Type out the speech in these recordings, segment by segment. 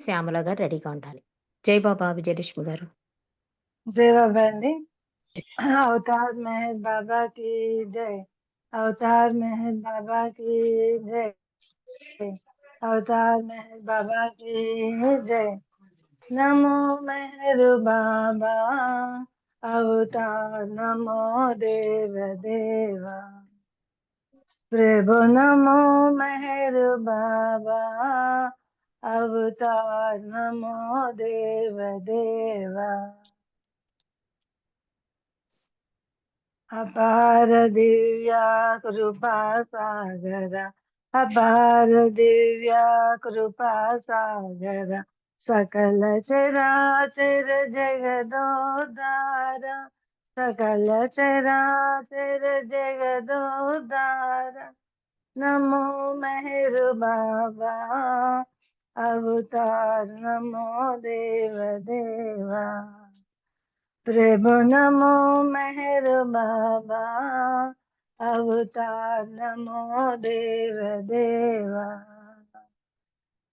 శ్యామల గారు రెడీగా ఉండాలి. జై బాబా విజయలక్ష్మి గారు. జై బాబా అండి. అవతార్ మెహర్ బాబా की जय अवतार मेहर बाबा की जय अवतार मेहर बाबा की जय नमो मेहर बाबा अवतार नमो देव देवा प्रभु नमो मेहर बाबा अवतार नमो देव देवा। अपार दिव्या कृपा सागर। अपार दिव्या कृपा सागर। सकल चराचर जगदोदार। सकल चराचर जगदोदार। नमो मेहर बाबा। अवतार नमो देव देवा। प्रभु नमो मेहर बाबा। अवतार नमो देव देवा।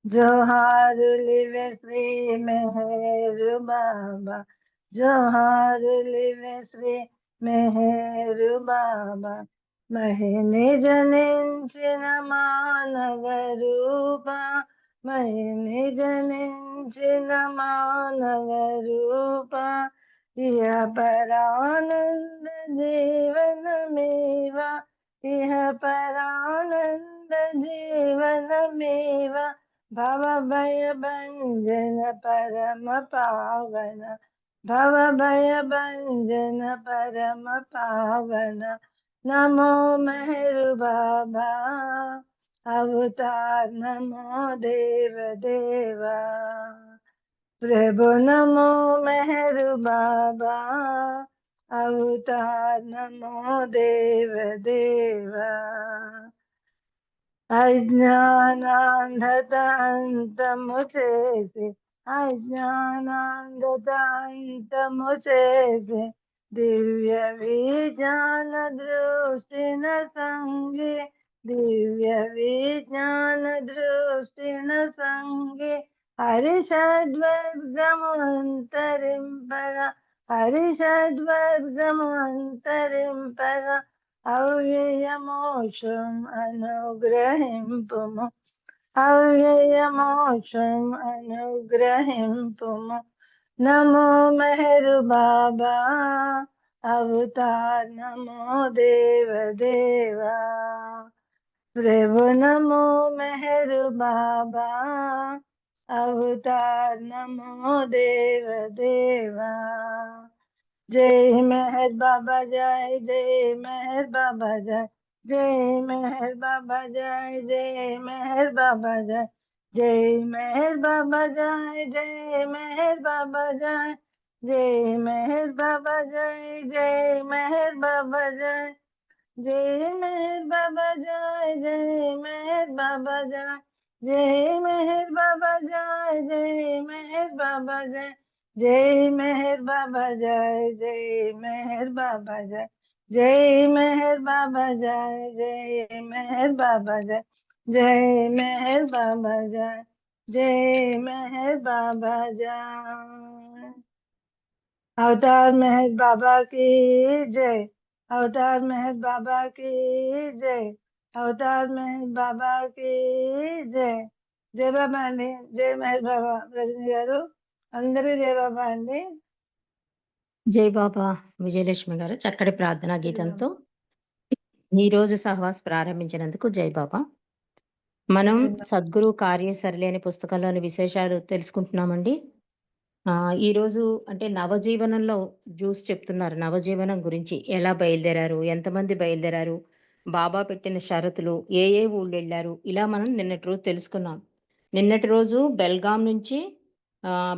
जोहार लिवे श्री मेहर बाबा। जोहार लिवे श्री मेहर बाबा। महने जनिन मानव रूपा। मैने जनिंजिन मानव रूप यह परानंद जीवन मेवा यह परानंद जीवन मेवा भव भय बंजन परम पावन भव भय भंजन परम पावन नमो मेहरु बाबा अवतार नमो देव देवा। प्रभु नमो मेहरू बाबा। अवतार नमो देव देवा। दिव्य विज्ञानदृषि न संगे दिव्यविज्ञानदृष्टिणसङ्गे हरिषड्वर्गमन्तरिम्पग अनुग्रहिं अव्ययमोषम् अनुग्रहिम्पुम अनुग्रहिं अनुग्रहिम्पुम। नमो मेहरु बाबा अवतार नमो देव देवा प्रभु नमो मेहर बाबा, अवतार नमो देव देवा। जय मेहर बाबा, जय जय मेहर बाबा, जय जय मेहर बाबा, जय जय मेहर बाबा, जय जय मेहर बाबा, जय जय मेहर बाबा, जय जय मेहर बाबा, जय जय मेहर बाबा, जय। जय मेहर बाबा जय जय मेहर बाबा जय जय मेहर बाबा जय जय मेहर बाबा जय जय मेहर बाबा जय जय मेहर बाबा जय जय मेहर बाबा जय जय मेहर बाबा जय जय मेहर बाबा जय जय मेहर बाबा जय अवतार मेहर बाबा की जय अवतार मेहर बाबा की जय अवतार मेहर बाबा की जय జయ బాబా అండి జయ మహేష్ బాబా రజని గారు అందరూ జయ బాబా అండి జై బాబా విజయలక్ష్మి గారు చక్కటి ప్రార్థనా గీతంతో ఈ రోజు సహవాస్ ప్రారంభించినందుకు జై బాబా మనం సద్గురు కార్యసరళి అనే పుస్తకంలోని విశేషాలు తెలుసుకుంటున్నామండి ఈరోజు అంటే నవజీవనంలో జ్యూస్ చెప్తున్నారు. నవజీవనం గురించి ఎలా బయలుదేరారు? ఎంతమంది బయలుదేరారు? బాబా పెట్టిన షరతులు ఏ ఏ ఊళ్ళు వెళ్ళారు ఇలా మనం నిన్నటి రోజు తెలుసుకున్నాం. నిన్నటి రోజు బెల్గాం నుంచి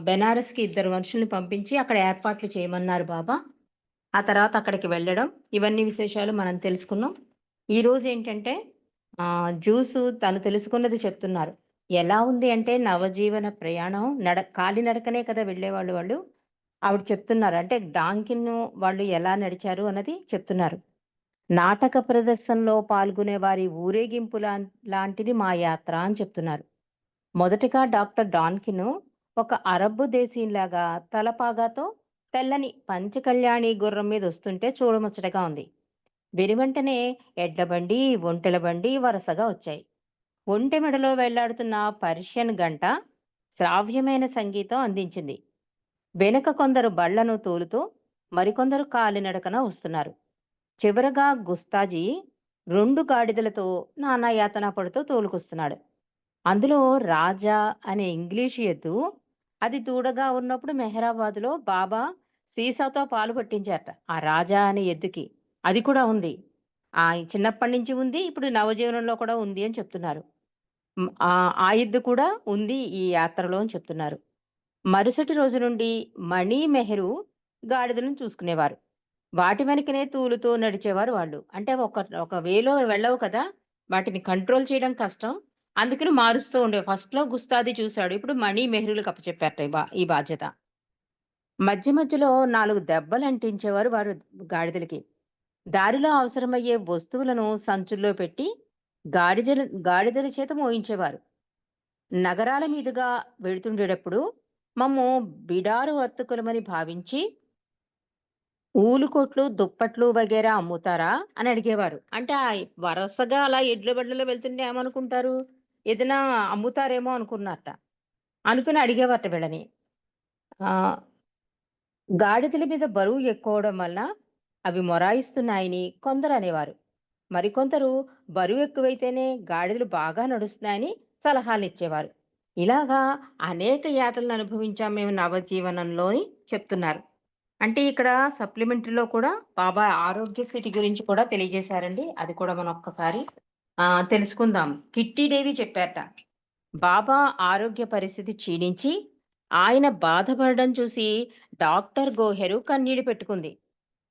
బెనారస్కి ఇద్దరు మనుషుల్ని పంపించి అక్కడ ఏర్పాట్లు చేయమన్నారు బాబా. ఆ తర్వాత అక్కడికి వెళ్ళడం ఇవన్నీ విశేషాలు మనం తెలుసుకున్నాం. ఈరోజు ఏంటంటే జ్యూసు తను తెలుసుకున్నది చెప్తున్నారు. ఎలా ఉంది అంటే నవజీవన ప్రయాణం నడ కాలినడకనే కదా వెళ్ళేవాళ్ళు వాళ్ళు. ఆవిడ చెప్తున్నారు అంటే డాంకిన్ను వాళ్ళు ఎలా నడిచారు అన్నది చెప్తున్నారు. నాటక ప్రదర్శనలో పాల్గొనే వారి ఊరేగింపు లా- లాంటిది మా యాత్ర అని చెప్తున్నారు. మొదటగా డాక్టర్ డాన్కిన్ ఒక అరబ్బు దేశీయులాగా తలపాగాతో తెల్లని పంచకళ్యాణి గుర్రం మీద వస్తుంటే చూడముచ్చటగా ఉంది. వెనువెంటనే ఎడ్ల బండి ఒంటెల బండి వరుసగా వచ్చాయి. ఒంటె మెడలో వెళ్ళాడుతున్న పర్షియన్ గంట శ్రావ్యమైన సంగీతం అందించింది. వెనుక కొందరు బళ్ళను తోలుతూ మరికొందరు కాలినడకన వస్తున్నారు. చివరగా గుస్తాజీ రెండు గాడిదలతో నానాయాతన పడుతూ తోలుకొస్తున్నాడు. అందులో రాజా అనే ఇంగ్లీషు ఎద్దు అది దూడగా ఉన్నప్పుడు మెహరాబాదులో బాబా సీసాతో పాలు పట్టించారట. ఆ రాజా అనే ఎద్దుకి అది కూడా ఉంది. ఆ చిన్నప్పటి నుంచి ఉంది ఇప్పుడు నవజీవనంలో కూడా ఉంది అని చెప్తున్నారు. మ్, కూడా ఉంది ఈ యాత్రలో అని చెప్తున్నారు. మరుసటి రోజు నుండి మణి మెహరు గాడిదలను చూసుకునేవారు. వాటి వెనకనే తూలుతూ నడిచేవారు వాళ్ళు. అంటే ఒక ఒక వేలో వెళ్ళవు కదా వాటిని కంట్రోల్ చేయడం కష్టం. అందుకని మారుస్తూ ఉండే ఫస్ట్లో గుస్తాది చూశాడు. ఇప్పుడు మణి మెహరులకు అప్పచెప్పారట ఈ బాధ్యత. మధ్య మధ్యలో నాలుగు దెబ్బలు అంటించేవారు వారు గాడిదలకి. దారిలో అవసరమయ్యే వస్తువులను సంచుల్లో పెట్టి గాడిదల గాడిదల చేత మోయించేవారు. నగరాల మీదుగా వెళుతుండేటప్పుడు మమ్ము బిడారు వర్తకులమని భావించి ఊలుకోట్లు దుప్పట్లు వగేరా అమ్ముతారా అని అడిగేవారు. అంటే ఆ వరసగా అలా ఎడ్ల బండ్లలో వెళ్తుంటే ఏమనుకుంటారు? ఏదైనా అమ్ముతారేమో అనుకున్నారట. అనుకుని అడిగేవారట వీళ్ళని. గాడిదల మీద బరువు ఎక్కువడం వల్ల అవి మొరాయిస్తున్నాయని కొందరు అనేవారు. మరికొందరు బరువు ఎక్కువైతేనే గాడిదలు బాగా నడుస్తున్నాయని సలహాలు ఇచ్చేవారు ఇలాగా అనేక యాతలను అనుభవించాం మేము నవజీవనంలోని చెప్తున్నారు. అంటే ఇక్కడ సప్లిమెంటరీలో కూడా బాబా ఆరోగ్య స్థితి గురించి కూడా తెలియజేశారండి. అది కూడా మనం ఒక్కసారి తెలుసుకుందాం. కిట్టీదేవి చెప్పారట బాబా ఆరోగ్య పరిస్థితి క్షీణించి ఆయన బాధపడడం చూసి డాక్టర్ గోహెరు కన్నీడు పెట్టుకుంది.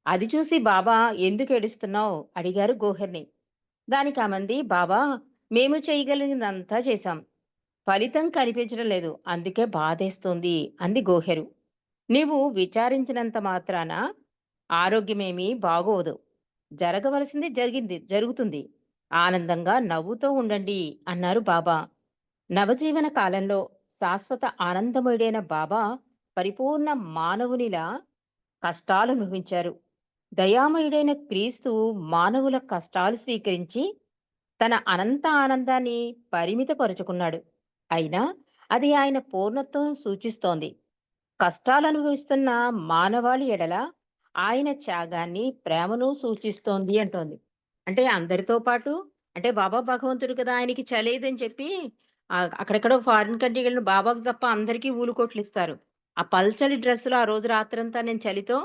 అది చూసి బాబా ఎందుకు ఏడుస్తున్నావు? అడిగారు గోహర్ని. దానికి ఆమంది బాబా మేము చేయగలిగినంతా చేశాం. ఫలితం కనిపించడం లేదు. అందుకే బాధేస్తుంది అంది గోహెరు. నీవు విచారించినంత మాత్రాన ఆరోగ్యమేమీ బాగోదు. జరగవలసింది జరిగింది జరుగుతుంది. ఆనందంగా నవ్వుతూ ఉండండి అన్నారు బాబా. నవజీవన కాలంలో శాశ్వత ఆనందమయుడైన బాబా పరిపూర్ణ మానవునిలా కష్టాలు అనుభవించారు. దయామయుడైన క్రీస్తు మానవుల కష్టాలు స్వీకరించి తన అనంత ఆనందాన్ని పరిమితపరుచుకున్నాడు. అయినా అది ఆయన పూర్ణత్వం సూచిస్తోంది. కష్టాలు అనుభవిస్తున్న మానవాళి ఎడల ఆయన త్యాగాన్ని ప్రేమను సూచిస్తోంది అంటోంది. అంటే అందరితో పాటు అంటే బాబా భగవంతుడు కదా ఆయనకి చలేదని చెప్పి అక్కడెక్కడో ఫారిన్ కంట్రీకి వెళ్ళిన బాబాకు తప్ప అందరికీ ఊలుకోట్లు ఇస్తారు ఆ పల్చడి డ్రెస్సులో ఆ రోజు రాత్రంతా నేను చలితో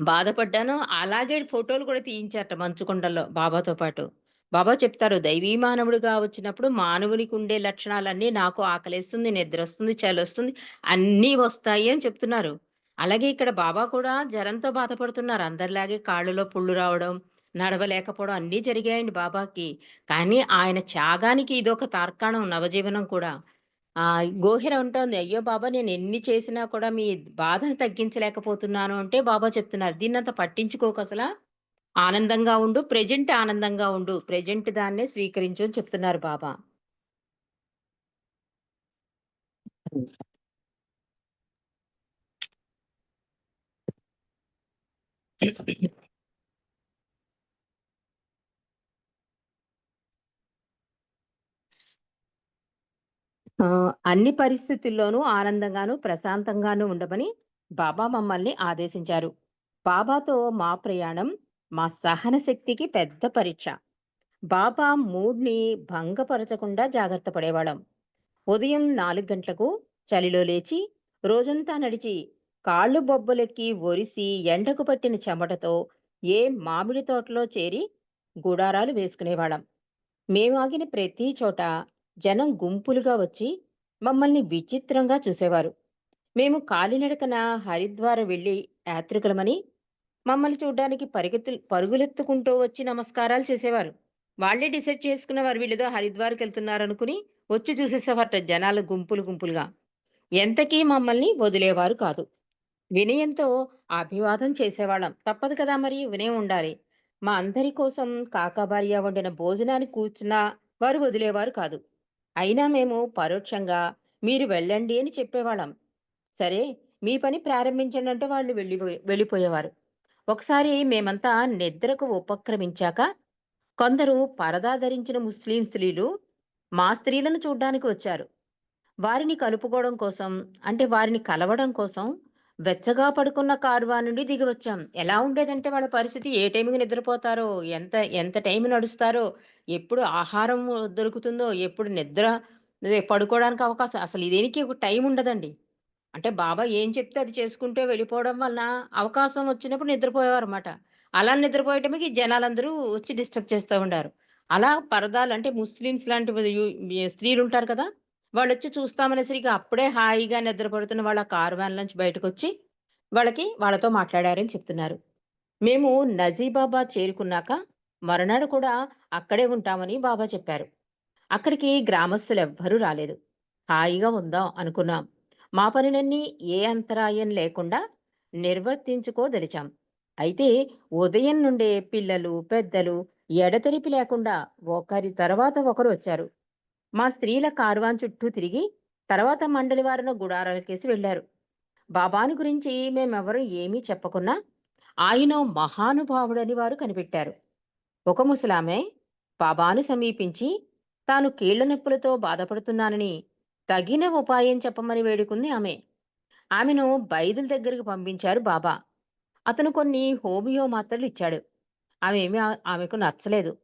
బాధపడ్డాను. అలాగే ఫోటోలు కూడా తీయించారట మంచుకొండల్లో బాబాతో పాటు. బాబా చెప్తారు దైవీ మానవుడిగా వచ్చినప్పుడు మానవునికి ఉండే లక్షణాలన్నీ నాకు ఆకలేస్తుంది నిద్ర వస్తుంది చలి వస్తుంది అన్నీ వస్తాయి అని చెప్తున్నారు. అలాగే ఇక్కడ బాబా కూడా జ్వరంతో బాధపడుతున్నారు. అందరిలాగే కాళ్ళలో పుళ్ళు రావడం నడవలేకపోవడం అన్నీ జరిగాయండి బాబాకి. కానీ ఆయన త్యాగానికి ఇదొక తార్కాణం నవజీవనం కూడా. ఆ గోహిర ఉంటుంది. అయ్యో బాబా! నేను ఎన్ని చేసినా కూడా మీ బాధను తగ్గించలేకపోతున్నాను అంటే బాబా చెప్తున్నారు. దీన్నంత పట్టించుకోక అసలు. ఆనందంగా ఉండు. ప్రెజెంట్ ఆనందంగా ఉండు. ప్రెజెంట్ దాన్నే స్వీకరించు అని చెప్తున్నారు బాబా. ఆ, అన్ని పరిస్థితుల్లోనూ ఆనందంగాను ప్రశాంతంగాను ఉండమని బాబా మమ్మల్ని ఆదేశించారు. బాబాతో మా ప్రయాణం మా సహన శక్తికి పెద్ద పరీక్ష. బాబా మూడ్ని భంగపరచకుండా జాగ్రత్త పడేవాళ్ళం. ఉదయం నాలుగు గంటలకు చలిలో లేచి రోజంతా నడిచి కాళ్ళు బొబ్బలెక్కి ఒరిసి ఎండకు పట్టిన చెమటతో ఏ మామిడి తోటలో చేరి గుడారాలు వేసుకునేవాళ్ళం. మేమాగిన ప్రతి చోట జనం గుంపులుగా వచ్చి మమ్మల్ని విచిత్రంగా చూసేవారు. మేము కాలినడకన హరిద్వార వెళ్ళి యాత్రికులమని మమ్మల్ని చూడ్డానికి పరిగెత్తు పరుగులెత్తుకుంటూ వచ్చి నమస్కారాలు చేసేవారు. వాళ్ళే డిసైడ్ చేసుకున్నవారు వీళ్ళేదో హరిద్వార్కి వెళ్తున్నారనుకుని వచ్చి చూసేసేవారట జనాలు గుంపులు గుంపులుగా. ఎంతకీ మమ్మల్ని వదిలేవారు కాదు. వినయంతో అభివాదం చేసేవాళ్ళం. తప్పదు కదా మరి వినయం ఉండాలి. మా అందరి కోసం కాకాబార్య వండిన భోజనాన్ని కూర్చున్నా వారు వదిలేవారు కాదు. అయినా మేము పరోక్షంగా మీరు వెళ్ళండి అని చెప్పేవాళ్ళం. సరే మీ పని ప్రారంభించండి అంటే వాళ్ళు వెళ్ళిపోయే వెళ్ళిపోయేవారు. ఒకసారి మేమంతా నిద్రకు ఉపక్రమించాక కొందరు పరదా ధరించిన ముస్లిం స్త్రీలు మా స్త్రీలను చూడ్డానికి వచ్చారు. వారిని కలుపుకోవడం కోసం అంటే వారిని కలవడం కోసం వెచ్చగా పడుకున్న కార్వా నుండి దిగివచ్చాం. ఎలా ఉండేదంటే వాళ్ళ పరిస్థితి ఏ టైంకి నిద్రపోతారో, ఎంత ఎంత టైం నడుస్తారో, ఎప్పుడు ఆహారం దొరుకుతుందో, ఎప్పుడు నిద్ర పడుకోవడానికి అవకాశం అసలు దేనికి ఒక టైం ఉండదండి. అంటే బాబా ఏం చెప్తే అది చేసుకుంటే వెళ్ళిపోవడం వలన అవకాశం వచ్చినప్పుడు నిద్రపోయేవారన్నమాట. అలా నిద్రపోయటంకి జనాలందరూ వచ్చి డిస్టర్బ్ చేస్తూ ఉండారు. అలా పరదాలు అంటే ముస్లిమ్స్ లాంటి స్త్రీలు ఉంటారు కదా వాళ్ళు వచ్చి చూస్తామనేసరికి అప్పుడే హాయిగా నిద్రపడుతున్న వాళ్ళ కార్వాన్ నుంచి బయటకొచ్చి వాళ్ళకి వాళ్ళతో మాట్లాడారని చెప్తున్నారు. మేము నజీబాబాద్ చేరుకున్నాక మరునాడు కూడా అక్కడే ఉంటామని బాబా చెప్పారు. అక్కడికి గ్రామస్తులు ఎవ్వరూ రాలేదు. హాయిగా ఉందాం అనుకున్నాం. మా పనులన్నీ ఏ అంతరాయం లేకుండా నిర్వర్తించుకోదలిచాం. అయితే ఉదయం నుండే పిల్లలు, పెద్దలు ఎడతెరిపి లేకుండా ఒకరి తర్వాత ఒకరు వచ్చారు. మా స్త్రీల కార్వాన్ చుట్టూ తిరిగి తర్వాత మండలి వారిన గుడారాలకేసి వెళ్ళారు. బాబాను గురించి మేమెవరూ ఏమీ చెప్పకున్నా ఆయన మహానుభావుడని వారు కనిపెట్టారు. ఒక ముసలామె బాబాను సమీపించి తాను కీళ్ళ నొప్పులతో బాధపడుతున్నానని తగిన ఉపాయం చెప్పమని వేడుకుంది ఆమె. ఆమెను బైదుల దగ్గరికి పంపించారు బాబా. అతను కొన్ని హోమియో మాత్రలు ఇచ్చాడు. ఆమె ఏమి ఆమెకు నచ్చలేదు.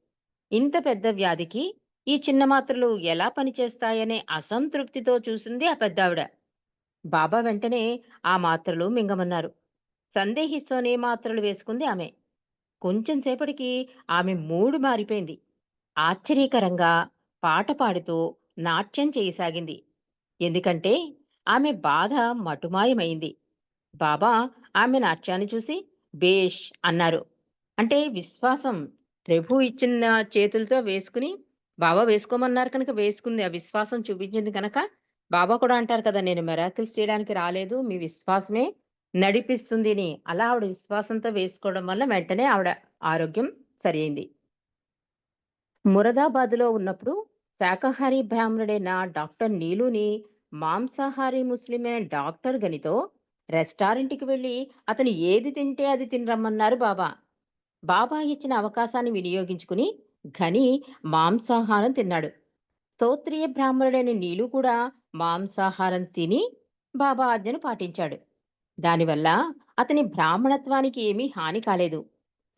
ఇంత పెద్ద వ్యాధికి ఈ చిన్న మాత్రలు ఎలా పనిచేస్తాయనే అసంతృప్తితో చూసింది ఆ పెద్దావిడ. బాబా వెంటనే ఆ మాత్రలు మింగమన్నారు. సందేహిస్తూనే మాత్రలు వేసుకుంది ఆమె. కొంచెం సేపటికి ఆమె మూడు మారిపోయింది. ఆశ్చర్యకరంగా పాట పాడుతూ నాట్యం చేయసాగింది. ఎందుకంటే ఆమె బాధ మటుమాయమైంది. బాబా ఆమె నాట్యాన్ని చూసి భేష్ అన్నారు. అంటే విశ్వాసం ప్రభు ఇచ్చిన చేతులతో వేసుకుని బాబా వేసుకోమన్నారు కనుక వేసుకుంది. ఆ విశ్వాసం చూపించింది కనుక బాబా కూడా అంటారు కదా! నేను మెరాకిల్స్ చేయడానికి రాలేదు. మీ విశ్వాసమే నడిపిస్తుంది అని. అలా ఆవిడ విశ్వాసంతో వేసుకోవడం వల్ల వెంటనే ఆవిడ ఆరోగ్యం సరియైంది. మురదాబాద్‌లో ఉన్నప్పుడు శాకాహారి బ్రాహ్మణుడైన డాక్టర్ నీలుని మాంసాహారి ముస్లిమైన డాక్టర్ గనితో రెస్టారెంట్‌కి వెళ్ళి అతను ఏది తింటే అది తినరమ్మన్నారు బాబా. బాబా ఇచ్చిన అవకాశాన్ని వినియోగించుకుని ఘని మాంసాహారం తిన్నాడు. స్తోత్రియ బ్రాహ్మణుడైన నీలు కూడా మాంసాహారం తిని బాబా ఆజ్ఞను పాటించాడు. దానివల్ల అతని బ్రాహ్మణత్వానికి ఏమీ హాని కాలేదు.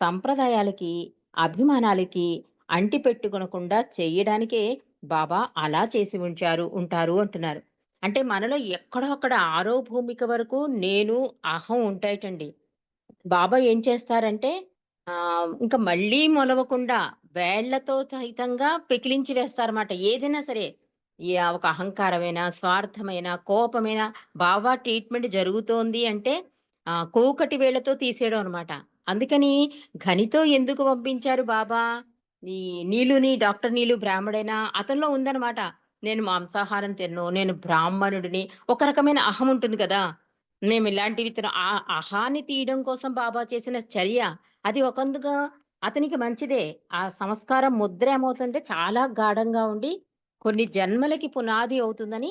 సంప్రదాయాలకి, అభిమానాలకి అంటిపెట్టుకొనకుండా చేయడానికే బాబా అలా చేసి ఉంచారు ఉంటారు అంటున్నారు. అంటే మనలో ఎక్కడో అక్కడ ఆరో భూమిక వరకు నేను, అహం ఉంటాయటండి. బాబా ఏం చేస్తారంటే ఇంకా మళ్ళీ మొలవకుండా వేళ్ళతో సహితంగా పెకిలించి వేస్తారన్నమాట. ఏదైనా సరే. ఒక అహంకారమైనా, స్వార్థమైనా, కోపమైనా బావా ట్రీట్‌మెంట్ జరుగుతోంది అంటే ఆ కూకటి వేళ్ళతో తీసేయడం అనమాట అందుకని ఘనితో ఎందుకు పంపించారు బాబా? నీ నీలుని డాక్టర్ నీలు బ్రాహ్మడైనా అతనిలో ఉందన్నమాట. నేను మాంసాహారం తిన్ను నేను బ్రాహ్మణుడిని. ఒక రకమైన అహం ఉంటుంది కదా! మేము ఇలాంటివి తిన ఆ అహాన్ని తీయడం కోసం బాబా చేసిన చర్య. అది ఒకందుగా అతనికి మంచిదే. ఆ సంస్కారం ముద్ర ఏమవుతుందంటే చాలా గాఢంగా ఉండి కొన్ని జన్మలకి పునాది అవుతుందని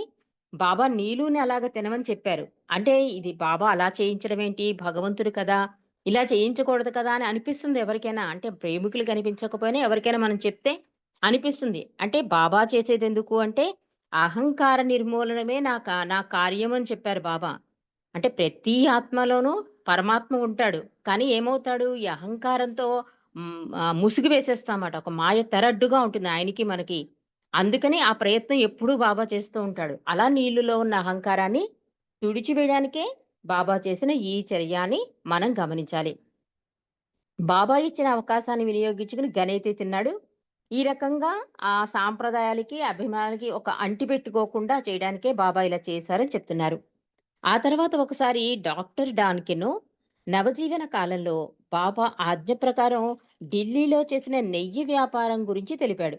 బాబా నీలుని అలాగ తినమని చెప్పారు. అంటే ఇది బాబా అలా చేయించడం ఏంటి? భగవంతుడు కదా! ఇలా చేయించకూడదు కదా! అని అనిపిస్తుంది ఎవరికైనా. అంటే ప్రేమికులు కనిపించకపోయినా ఎవరికైనా మనం చెప్తే అనిపిస్తుంది. అంటే బాబా చేసేది ఎందుకు అంటే అహంకార నిర్మూలనమే నా నా కార్యం అని చెప్పారు బాబా. అంటే ప్రతి ఆత్మలోనూ పరమాత్మ ఉంటాడు. కానీ ఏమవుతాడు? ఈ అహంకారంతో ముసుగు వేసేస్తామాట. ఒక మాయ తెరడ్డుగా ఉంటుంది ఆయనకి, మనకి. అందుకని ఆ ప్రయత్నం ఎప్పుడూ బాబా చేస్తూ ఉంటాడు. అలా నీళ్ళులో ఉన్న అహంకారాన్ని తుడిచివేయడానికే బాబా చేసిన ఈ చర్యాన్ని మనం గమనించాలి. బాబా ఇచ్చిన అవకాశాన్ని వినియోగించుకుని గనైతే తిన్నాడు. ఈ రకంగా ఆ సాంప్రదాయాలకి, అభిమానాలకి ఒక అంటిపెట్టుకోకుండా చేయడానికే బాబా ఇలా చేశారని చెప్తున్నారు. ఆ తర్వాత ఒకసారి డాక్టర్ డాన్కెను నవజీవన కాలంలో బాబా ఆజ్ఞ ప్రకారం ఢిల్లీలో చేసిన నెయ్యి వ్యాపారం గురించి తెలిపాడు.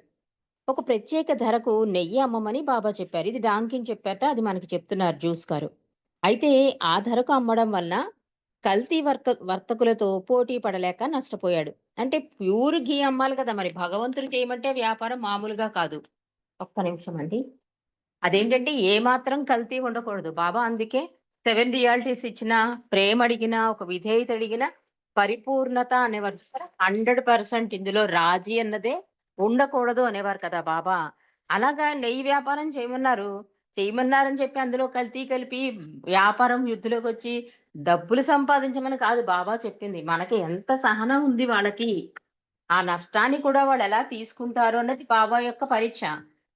ఒక ప్రత్యేక ధరకు నెయ్యి అమ్మమని బాబా చెప్పారు. ఇది డాంకిన్ చెప్పారట. అది మనకి చెప్తున్నారు జ్యూస్ గారు. అయితే ఆ ధరకు అమ్మడం వలన కల్తీ వర్క వర్తకులతో పోటీ పడలేక నష్టపోయాడు. అంటే ప్యూర్ ఘీ అమ్మాలి కదా! మరి భగవంతుడు చేయమంటే వ్యాపారం మామూలుగా కాదు. ఒక్క నిమిషం అండి. అదేంటంటే ఏమాత్రం కల్తీ ఉండకూడదు. బాబా అందుకే సెవెన్ రియాలిటీస్ ఇచ్చినా, ప్రేమ అడిగినా, ఒక విధేయత అడిగినా, పరిపూర్ణత అనేవారు హండ్రెడ్ పర్సెంట్ ఇందులో రాజీ అన్నదే ఉండకూడదు అనేవారు కదా బాబా. అలాగా నెయ్యి వ్యాపారం చేయమన్నారు. చేయమన్నారని చెప్పి అందులో కల్తీ కలిపి వ్యాపారం వృద్ధిలోకొచ్చి డబ్బులు సంపాదించమని కాదు బాబా చెప్పింది. మనకి ఎంత సహనం ఉంది వాళ్ళకి. ఆ నష్టాన్ని కూడా వాళ్ళు ఎలా తీసుకుంటారు అన్నది బాబా యొక్క పరీక్ష.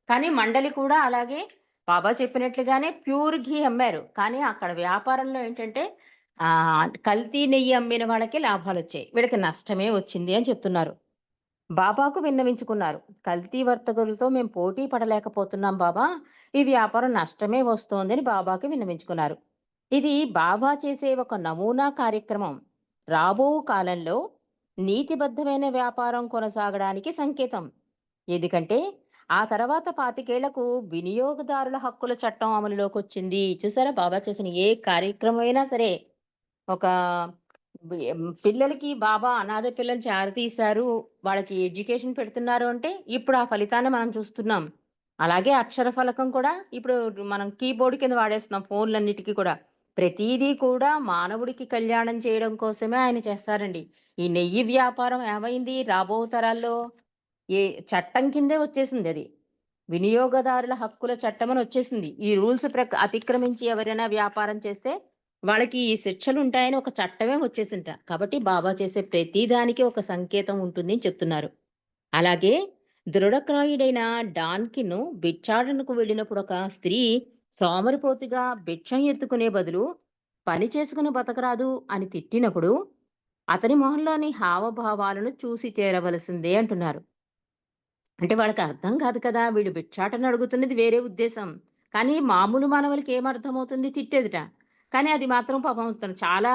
కానీ మండలి కూడా అలాగే బాబా చెప్పినట్లుగానే ప్యూర్ ఘీ అమ్మారు. కానీ అక్కడ వ్యాపారంలో ఏంటంటే కల్తీ నెయ్యి అమ్మిన వాళ్ళకి లాభాలు వచ్చాయి వీళ్ళకి నష్టమే వచ్చింది అని చెప్తున్నారు. బాబాకు విన్నవించుకున్నారు. కల్తీ వర్తకులతో మేము పోటీ పడలేకపోతున్నాం బాబా. ఈ వ్యాపారం నష్టమే వస్తోందని బాబాకి విన్నవించుకున్నారు. ఇది బాబా చేసే ఒక నమూనా కార్యక్రమం. రాబో కాలంలో నీతిబద్ధమైన వ్యాపారం కొనసాగడానికి సంకేతం. ఎందుకంటే ఆ తర్వాత పాతికేళ్ళకు వినియోగదారుల హక్కుల చట్టం అమలులోకి వచ్చింది చూసారా బాబా చేసిన ఏ కార్యక్రమం అయినా సరే ఒక పిల్లలకి బాబా అనాథ పిల్లల్ని చేరతీశారు. వాళ్ళకి ఎడ్యుకేషన్ పెడుతున్నారు అంటే ఇప్పుడు ఆ ఫలితాన్ని మనం చూస్తున్నాం. అలాగే అక్షర ఫలకం కూడా ఇప్పుడు మనం కీబోర్డ్ కింద వాడేస్తున్నాం ఫోన్లన్నిటికీ కూడా. ప్రతిదీ కూడా మానవుడికి కళ్యాణం చేయడం కోసమే ఆయన చేస్తారండి. ఈ నెయ్యి వ్యాపారం ఏమైంది రాబో తరాల్లో ఏ చట్టం కిందే వచ్చేసింది అది వినియోగదారుల హక్కుల చట్టం అని వచ్చేసింది. ఈ రూల్స్ ప్రక అతిక్రమించి ఎవరైనా వ్యాపారం చేస్తే వాళ్ళకి ఈ శిక్షలు ఉంటాయని ఒక చట్టమే వచ్చేసింట. కాబట్టి బాబా చేసే ప్రతి దానికి ఒక సంకేతం ఉంటుంది అని చెప్తున్నారు. అలాగే దృఢక్రాయుడైన డాన్కిన్ భిక్షాటనకు వెళ్ళినప్పుడు ఒక స్త్రీ సోమరిపోతుగా భిక్షం ఎత్తుకునే బదులు పని చేసుకుని బతకరాదు అని తిట్టినప్పుడు అతని మొహంలోని హావభావాలను చూసి చేరవలసిందే అంటున్నారు. అంటే వాళ్ళకి అర్థం కాదు కదా! వీడు భిక్షాటన అడుగుతున్నది వేరే ఉద్దేశం. కానీ మామూలు మానవులకి ఏమర్థమవుతుంది తిట్టేదిట. కానీ అది మాత్రం పాపం తను చాలా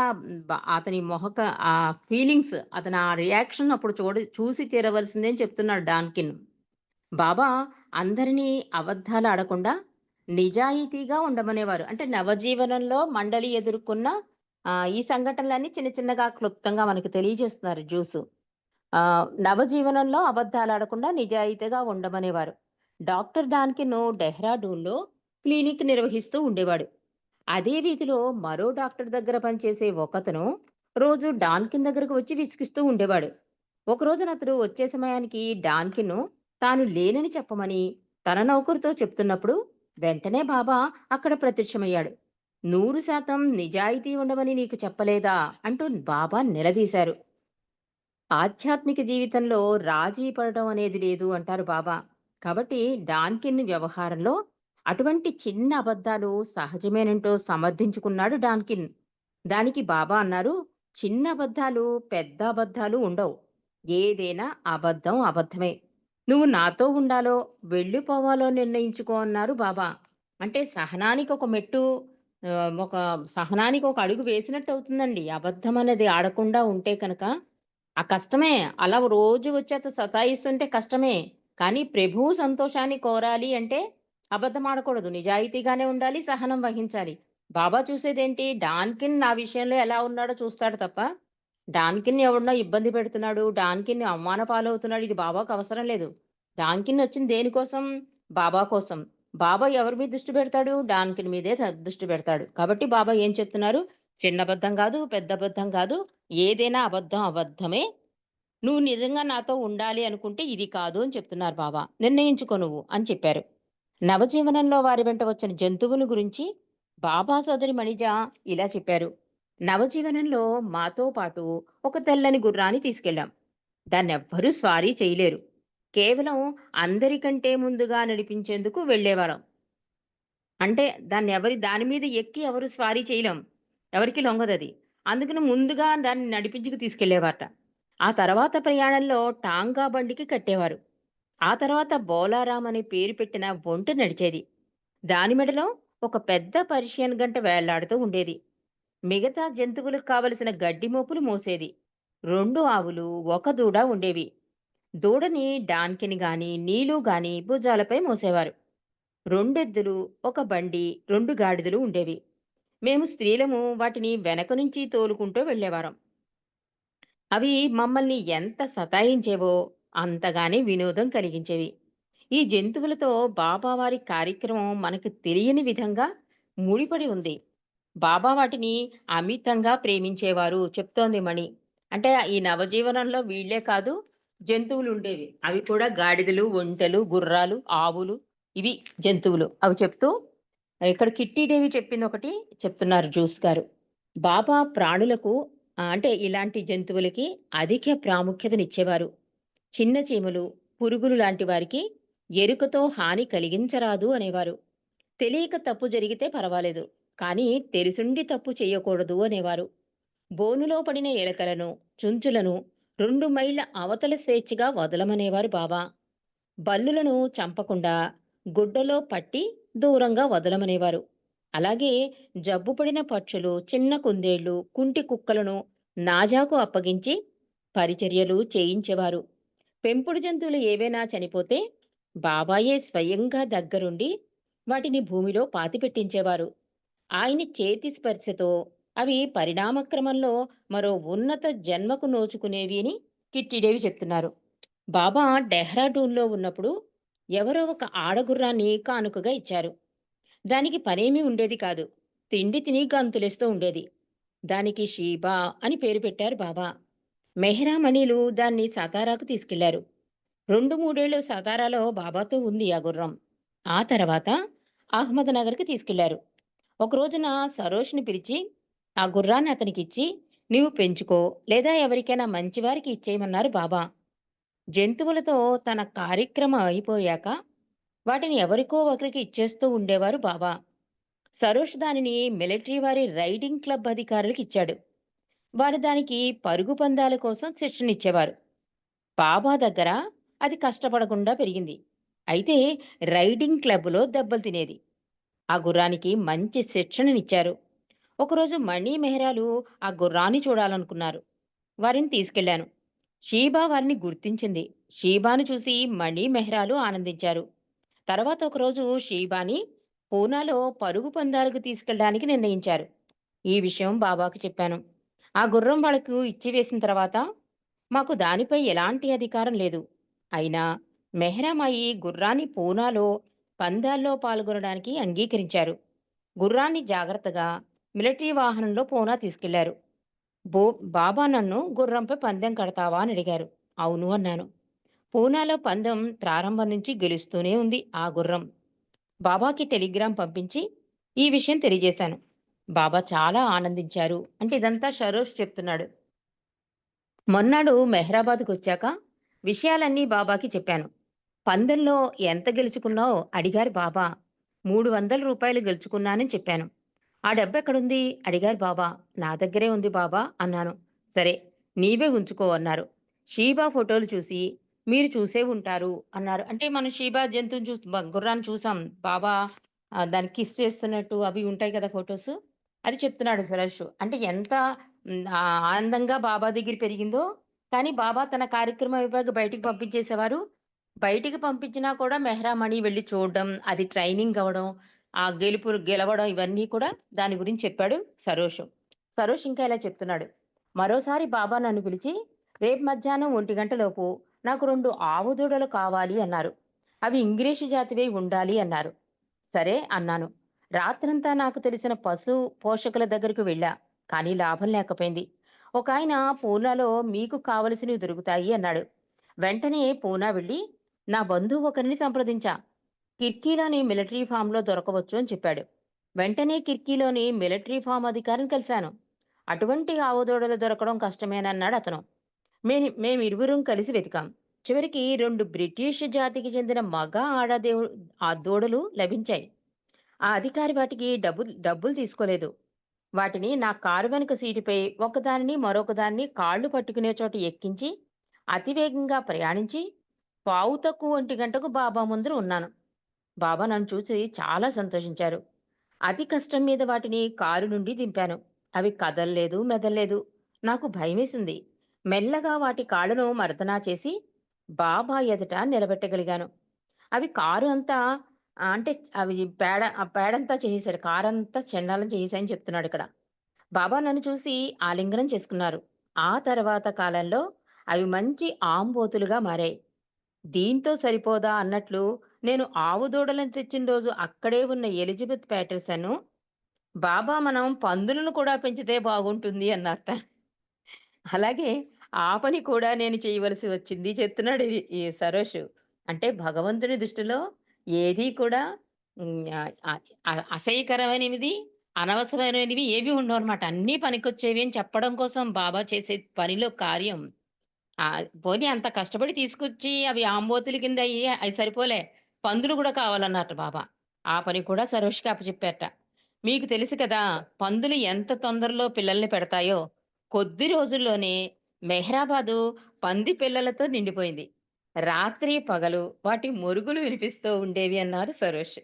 అతని మొహక ఆ ఫీలింగ్స్ అతని ఆ రియాక్షన్ అప్పుడు చూడ చూసి తీరవలసిందే అని చెప్తున్నాడు డాన్కిన్. బాబా అందరినీ అబద్ధాలు ఆడకుండా నిజాయితీగా ఉండమనేవారు. అంటే నవజీవనంలో మండలి ఎదుర్కొన్న ఈ సంఘటనలన్నీ చిన్న చిన్నగా క్లుప్తంగా మనకు తెలియజేస్తున్నారు జ్యూసు నవజీవనంలో అబద్ధాలు ఆడకుండా నిజాయితీగా ఉండమనేవారు. డాక్టర్ డాన్కిన్ డెహ్రాడూన్‌లో క్లినిక్ నిర్వహిస్తూ ఉండేవాడు. అదే వీధిలో మరో డాక్టర్ దగ్గర పనిచేసే ఒకతను రోజు డాన్కిన్ దగ్గరకు వచ్చి విసిగిస్తూ ఉండేవాడు. ఒక రోజున అతడు వచ్చే సమయానికి డాన్కిన్ తాను లేనని చెప్పమని తన నౌకరుతో చెప్తున్నప్పుడు వెంటనే బాబా అక్కడ ప్రత్యక్షమయ్యాడు. 100% నిజాయితీ ఉండమని నీకు చెప్పలేదా? అంటూ బాబా నిలదీశారు. ఆధ్యాత్మిక జీవితంలో రాజీ పడటం అనేది లేదు అంటారు బాబా. కాబట్టి డాన్కిన్ వ్యవహారంలో అటువంటి చిన్న అబద్ధాలు సహజమేనంటో సమర్థించుకున్నాడు డాన్కిన్. దానికి బాబా అన్నారు, చిన్న అబద్ధాలు పెద్ద అబద్ధాలు ఉండవు. ఏదైనా అబద్ధం అబద్ధమే. నువ్వు నాతో ఉండాలో, వెళ్ళిపోవాలో నిర్ణయించుకో అన్నారు బాబా. అంటే సహనానికి ఒక మెట్టు ఒక సహనానికి ఒక అడుగు వేసినట్టు అవుతుందండి. అబద్ధం అనేది ఆడకుండా ఉంటే కనుక ఆ కష్టమే. అలా రోజు వచ్చేత సతాయిస్తుంటే కష్టమే. కానీ ప్రభువు సంతోషాన్ని కోరాలి అంటే అబద్ధం ఆడకూడదు. నిజాయితీగానే ఉండాలి. సహనం వహించాలి. బాబా చూసేదేంటి? డాన్కిన్ నా విషయంలో ఎలా ఉన్నాడో చూస్తాడు తప్ప, డాన్కిన్ ఎవడినో ఇబ్బంది పెడుతున్నాడు, డాన్కిన్ అవమాన పాలవుతున్నాడు ఇది బాబాకు అవసరం లేదు. డాన్కిన్ వచ్చింది దేనికోసం? బాబా కోసం. బాబా ఎవరి మీద దృష్టి పెడతాడు? డాన్కిన్ మీదే దృష్టి పెడతాడు. కాబట్టి బాబా ఏం చెప్తున్నారు? చిన్న అబద్ధం కాదు, పెద్ద అబద్ధం కాదు. ఏదైనా అబద్ధం అబద్ధమే. నువ్వు నిజంగా నాతో ఉండాలి అనుకుంటే ఇది కాదు అని చెప్తున్నారు బాబా. నిర్ణయించుకో నువ్వు అని చెప్పారు. నవజీవనంలో వారి వెంట వచ్చిన జంతువుల గురించి బాబా సోదరి మణిజ ఇలా చెప్పారు. నవజీవనంలో మాతో పాటు ఒక తెల్లని గుర్రాన్ని తీసుకెళ్ళాం. దాన్నెవ్వరూ స్వారీ చేయలేరు. కేవలం అందరికంటే ముందుగా నడిపించేందుకు వెళ్ళేవాళ్ళం. అంటే దాన్ని ఎవరి దాని మీద ఎక్కి ఎవరు స్వారీ చేయలేం. ఎవరికి లొంగదది. అందుకని ముందుగా దాన్ని నడిపించుకు తీసుకెళ్ళేవారట ఆ తర్వాత ప్రయాణంలో టాంగా బండికి కట్టేవారు. ఆ తర్వాత బోలారాం అనే పేరు పెట్టిన ఒంటె నడిచేది. దాని మెడలో ఒక పెద్ద పర్షియన్ గంట వేళ్ళాడుతూ ఉండేది. మిగతా జంతువులకు కావలసిన గడ్డి మోపులు మోసేది. రెండు ఆవులు, ఒక దూడ ఉండేవి. దూడని డాన్కిని గాని, నీలు గాని భుజాలపై మోసేవారు. రెండెద్దులు, ఒక బండి, రెండు గాడిదలు ఉండేవి. మేము స్త్రీలము వాటిని వెనక నుంచి తోలుకుంటూ వెళ్ళేవారం. అవి మమ్మల్ని ఎంత సతాయించేవో అంతగానే వినోదం కలిగించేవి. ఈ జంతువులతో బాబా వారి కార్యక్రమం మనకు తెలియని విధంగా ముడిపడి ఉంది. బాబా వాటిని అమితంగా ప్రేమించేవారు చెప్తోంది మణి. అంటే ఈ నవజీవనంలో వీళ్ళే కాదు జంతువులు ఉండేవి అవి కూడా గాడిదలు, ఒంటెలు, గుర్రాలు, ఆవులు ఇవి జంతువులు. అవి చెప్తూ ఇక్కడ కిట్టీదేవి చెప్పిందొకటి చెప్తున్నారు జోస్ గారు. బాబా ప్రాణులకు అంటే ఇలాంటి జంతువులకి అధిక ప్రాముఖ్యతనిచ్చేవారు. చిన్న చీమలు, పురుగులు లాంటి వారికి ఎరుకతో హాని కలిగించరాదు అనేవారు. తెలియక తప్పు జరిగితే పర్వాలేదు. కానీ తెలిసుండి తప్పు చేయకూడదు అనేవారు. బోనులో పడిన ఎలకలను, చుంచులను రెండు మైళ్ళ అవతల స్వేచ్ఛగా వదలమనేవారు బాబా. బల్లులను చంపకుండా గుడ్డలో పట్టి దూరంగా వదలమనేవారు. అలాగే జబ్బుపడిన పక్షులు, చిన్న కుందేళ్ళు, కుంటి కుక్కలను నాజాకు అప్పగించి పరిచర్యలు చేయించేవారు. పెంపుడు జంతువులు ఏవైనా చనిపోతే బాబాయే స్వయంగా దగ్గరుండి వాటిని భూమిలో పాతిపెట్టించేవారు. ఆయన చేతి స్పర్శతో అవి పరిణామక్రమంలో మరో ఉన్నత జన్మకు నోచుకునేవి అని కిట్టిడేవి చెప్తున్నారు. బాబా డెహ్రాడూన్‌లో ఉన్నప్పుడు ఎవరో ఒక ఆడగుర్రాన్ని కానుకగా ఇచ్చారు. దానికి పనేమీ ఉండేది కాదు. తిండి తిని గంతులేస్తూ ఉండేది. దానికి షీబా అని పేరు పెట్టారు బాబా. మెహ్రామణిలు దాన్ని సతారాకు తీసుకెళ్ళారు. రెండు మూడేళ్ళు సతారాలో బాబాతో ఉంది ఆ గుర్రం. ఆ తర్వాత అహ్మద్‌నగర్‌కి తీసుకెళ్ళారు. ఒక రోజున సరోష్ని పిలిచి ఆ గుర్రాన్ని అతనికిచ్చి నీవు పెంచుకో లేదా ఎవరికైనా మంచివారికి ఇచ్చేయమన్నారు బాబా. జంతువులతో తన కార్యక్రమం అయిపోయాక వాటిని ఎవరికో ఒకరికి ఇచ్చేస్తూ ఉండేవారు బాబా. సరోజ్ దానిని మిలిటరీ వారి రైడింగ్ క్లబ్ అధికారులకు ఇచ్చాడు. వారు దానికి పరుగు పందాల కోసం శిక్షణిచ్చేవారు. బాబా దగ్గర అది కష్టపడకుండా పెరిగింది. అయితే రైడింగ్ క్లబ్‌లో దెబ్బలు తినేది. ఆ గుర్రానికి మంచి శిక్షణనిచ్చారు. ఒకరోజు మణి, మెహ్రాలు ఆ గుర్రాన్ని చూడాలనుకున్నారు. వారిని తీసుకెళ్ళాను. షీబా వారిని గుర్తించింది. షీబాను చూసి మణి, మెహ్రాలు ఆనందించారు. తర్వాత ఒకరోజు షీబాని పూనాలో పరుగు పందాలకు తీసుకెళ్ళడానికి నిర్ణయించారు. ఈ విషయం బాబాకు చెప్పాను. ఆ గుర్రం వాళ్ళకు ఇచ్చివేసిన తర్వాత మాకు దానిపై ఎలాంటి అధికారం లేదు. అయినా మెహ్రా గుర్రాన్ని పూనాలో పందాల్లో పాల్గొనడానికి అంగీకరించారు. గుర్రాన్ని జాగ్రత్తగా మిలిటరీ వాహనంలో పూనా తీసుకెళ్ళారు. బో బాబా నన్ను గుర్రంపై పందెం కడతావా అని అడిగారు. అవును అన్నాను. పూనాలో పందెం ప్రారంభం నుంచి గెలుస్తూనే ఉంది ఆ గుర్రం. బాబాకి టెలిగ్రామ్ పంపించి ఈ విషయం తెలియజేశాను. బాబా చాలా ఆనందించారు. అంటే ఇదంతా సరోజ్ చెప్తున్నాడు. మొన్నాడు మెహ్రాబాద్‌కొచ్చాక విషయాలన్నీ బాబాకి చెప్పాను. పందెంలో ఎంత గెలుచుకున్నావ్ అడిగారు బాబా. మూడు వందల రూపాయలు గెలుచుకున్నానని చెప్పాను. ఆ డబ్బెక్కడుంది అడిగారు బాబా. నా దగ్గరే ఉంది బాబా అన్నాను. సరే నీవే ఉంచుకో అన్నారు. షీబా ఫోటోలు చూసి మీరు చూసే ఉంటారు అన్నారు. అంటే మనం షీబా జంతువుని చూ గుర్రాన్ని చూసాం. బాబా దాన్ని కిస్ చేస్తున్నట్టు అవి ఉంటాయి కదా ఫోటోస్. అది చెప్తున్నాడు సురేష్ అంటే ఎంత ఆనందంగా బాబా దగ్గర పెరిగిందో కానీ బాబా తన కార్యక్రమం విభాగం బయటికి పంపించేసేవారు. బయటికి పంపించినా కూడా మెహ్రామణి వెళ్ళి చూడడం, అది ట్రైనింగ్ అవ్వడం, ఆ గెలుపు గెలవడం ఇవన్నీ కూడా దాని గురించి చెప్పాడు సరోష్ సరోష్ ఇంకా ఇలా చెప్తున్నాడు. మరోసారి బాబా నన్ను పిలిచి రేపు మధ్యాహ్నం ఒంటి గంటలోపు నాకు రెండు ఆవు దూడలు కావాలి అన్నారు. అవి ఇంగ్లీషు జాతివే ఉండాలి అన్నారు. సరే అన్నాను. రాత్రంతా నాకు తెలిసిన పశు పోషకుల దగ్గరకు వెళ్ళా. కానీ లాభం లేకపోయింది. ఒకాయన పూనాలో మీకు కావలసినవి దొరుకుతాయి అన్నాడు. వెంటనే పూనా వెళ్ళి నా బంధువు ఒకరిని సంప్రదించా. కిర్కీలోని మిలిటరీ ఫామ్‌లో దొరకవచ్చు అని చెప్పాడు. వెంటనే కిర్కీలోని మిలిటరీ ఫామ్ అధికారిని కలిశాను. అటువంటి ఆవుదోడలు దొరకడం కష్టమేనన్నాడు అతను. మేని ఇరువురం కలిసి వెతికాం. చివరికి రెండు బ్రిటిష్ జాతికి చెందిన మగ, ఆడదేవు ఆ దూడలు లభించాయి. ఆ అధికారి వాటికి డబ్బులు డబ్బులు తీసుకోలేదు. వాటిని నా కారు వెనుక సీటుపై ఒకదానిని మరొకదాన్ని కాళ్ళు పట్టుకునే చోట ఎక్కించి అతివేగంగా ప్రయాణించి పావు తక్కువ ఒంటి గంటకు బాబా ముందర ఉన్నాను. బాబా నన్ను చూసి చాలా సంతోషించారు. అతి కష్టం మీద వాటిని కారు నుండి దింపాను. అవి కదల్లేదు, మెదల్లేదు. నాకు భయమేసింది. మెల్లగా వాటి కాళ్ళను మర్దనా చేసి బాబా ఎదుట నిలబెట్టగలిగాను. అవి కారు అంతా అంటే అవి పేడ ఆ పేడంతా చేసేశారు. కారంతా చెండాలం చెప్తున్నాడు ఇక్కడ బాబా నన్ను చూసి ఆలింగనం చేసుకున్నారు. ఆ తర్వాత కాలంలో అవి మంచి ఆంబోతులుగా మారాయి. దీంతో సరిపోదా అన్నట్లు నేను ఆవు దూడలను తెచ్చిన రోజు అక్కడే ఉన్న ఎలిజబెత్ ప్యాటర్సన్ బాబా మనం పందులను కూడా పెంచితే బాగుంటుంది అన్నట్ట అలాగే ఆ పని కూడా నేను చేయవలసి వచ్చింది చెప్తున్నాడు ఈ- ఈ సరోష్ అంటే భగవంతుని దృష్టిలో ఏది కూడా అసహ్యకరమైనవి అనవసరమైనవి ఏవి ఉండవు అనమాట అన్ని పనికొచ్చేవి అని చెప్పడం కోసం బాబా చేసే పనిలో కార్యం. పోనీ అంత కష్టపడి తీసుకొచ్చి అవి ఆంబోతుల కింద అయ్యి అవి సరిపోలే. పందులు కూడా కావాలన్నట్టు బాబా. ఆ పని కూడా సరోష్కి అప్పచెప్పారట. మీకు తెలుసు కదా పందులు ఎంత తొందరలో పిల్లల్ని పెడతాయో. కొద్ది రోజుల్లోనే మెహ్రాబాదు పంది పిల్లలతో నిండిపోయింది. రాత్రి పగలు వాటి మురుగులు వినిపిస్తూ ఉండేవి అన్నారు సరోష్.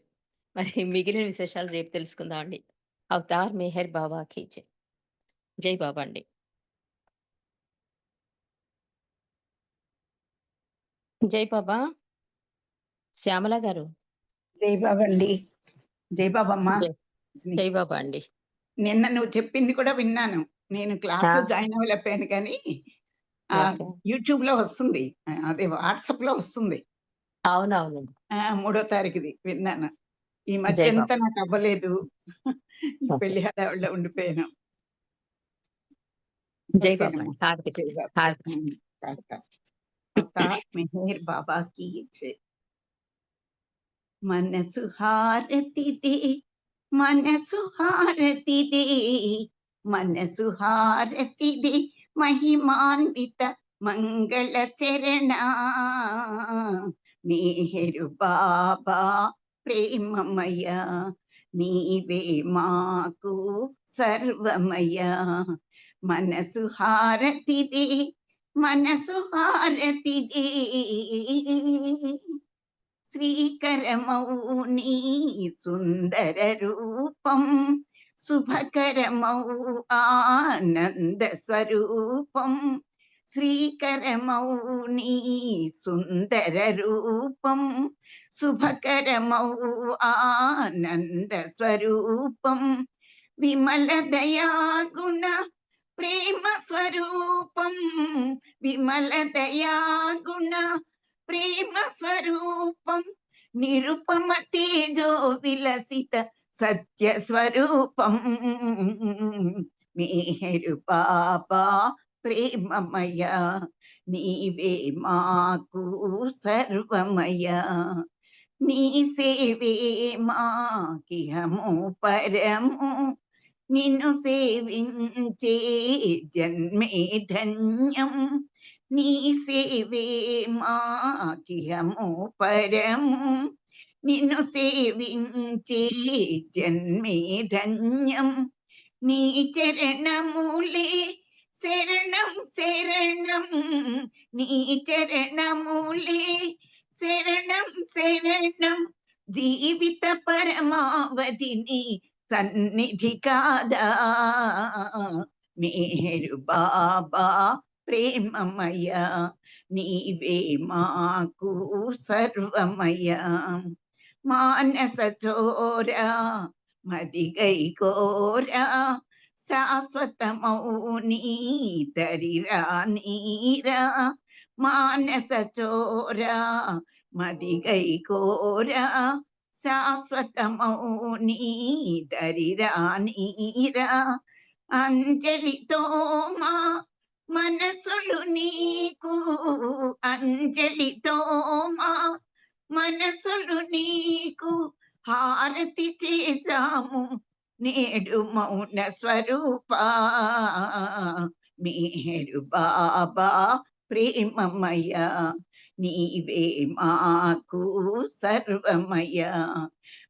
మరి మిగిలిన విశేషాలు రేపు తెలుసుకుందాం అండి. అవతార్ మెహర్ బాబా కీచే జై. బాబా అండి. జై బాబా. శ్యామల గారు. జై బాబా అండి. జై బాబమ్మ. జై- బాబా అండి. నిన్న నువ్వు చెప్పింది కూడా విన్నాను. నేను క్లాస్. జాయిన్ అవ్వలేకపోయాను కానీ. యూట్యూబ్లో వస్తుంది. అదే వాట్సాప్లో వస్తుంది. అవునవును. మూడో తారీఖుది విన్నాను. ఈ మధ్య ఎంత నాకు అవ్వలేదు. పెళ్ళి హడావుల్లో ఉండిపోయాను. జై మెహర్ బాబాకి మనసు హారతిదే మనసు హారతిదే మనసు హారతిదే మహిమాన్విత మంగళ చరణ మేహరు బాబా ప్రేమమయ నీవే మాకు సర్వమయ మనసు హారతిది మనసు హారతిదే శ్రీకరమౌని సుందర రూపం శుభకరమౌ ఆనంద స్వరూపం శ్రీకరమౌని సుందర రూపం శుభకరమౌ ఆనంద స్వరూపం విమల దయాగుణ ప్రేమ స్వరూపం విమల దయాగుణ ప్రేమ సత్య స్వరూపం మేహరు బాబా ప్రేమమయ నీవే మాకు సర్వమయ నీ సేవే మాకిహము పరము నిన్ను సేవించే జన్మే ధన్యం నీ సేవే మాకిహము పరము నిన్ను సేవించే జన్మే ధన్యం నీ చరణములే శరణం శరణం నీ చరణములే శరణం శరణం జీవిత పరమావధిని సన్నిధి కాదా మేరు బాబా ప్రేమమయ నీవే మాకు సర్వమయ మానస మదిగై కోరా శాశ్వతమౌని తరిరా నీరా మానస మదిగై కోరా శాశ్వతమౌని దరిరా నీరా అంజలితో మా మనసులు నీకు అంజలితో మా మనసులు నీకు హారతి చేశాము. నేడు మౌన స్వరూప. మీరు బాబా ప్రేమమయ నీవే మాకు సర్వమయ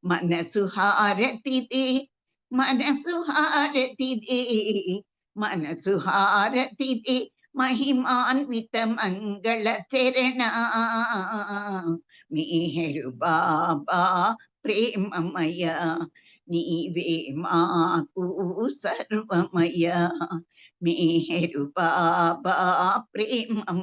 మనసు హారతిదే మనసు హారతిదే మనసు హారతిదే మహిమాన్విత మంగళ చరణ. మేహరు బాబా ప్రేమమయ నీవే మాకు సర్వమయ మేరు బాబా ప్రేమమయ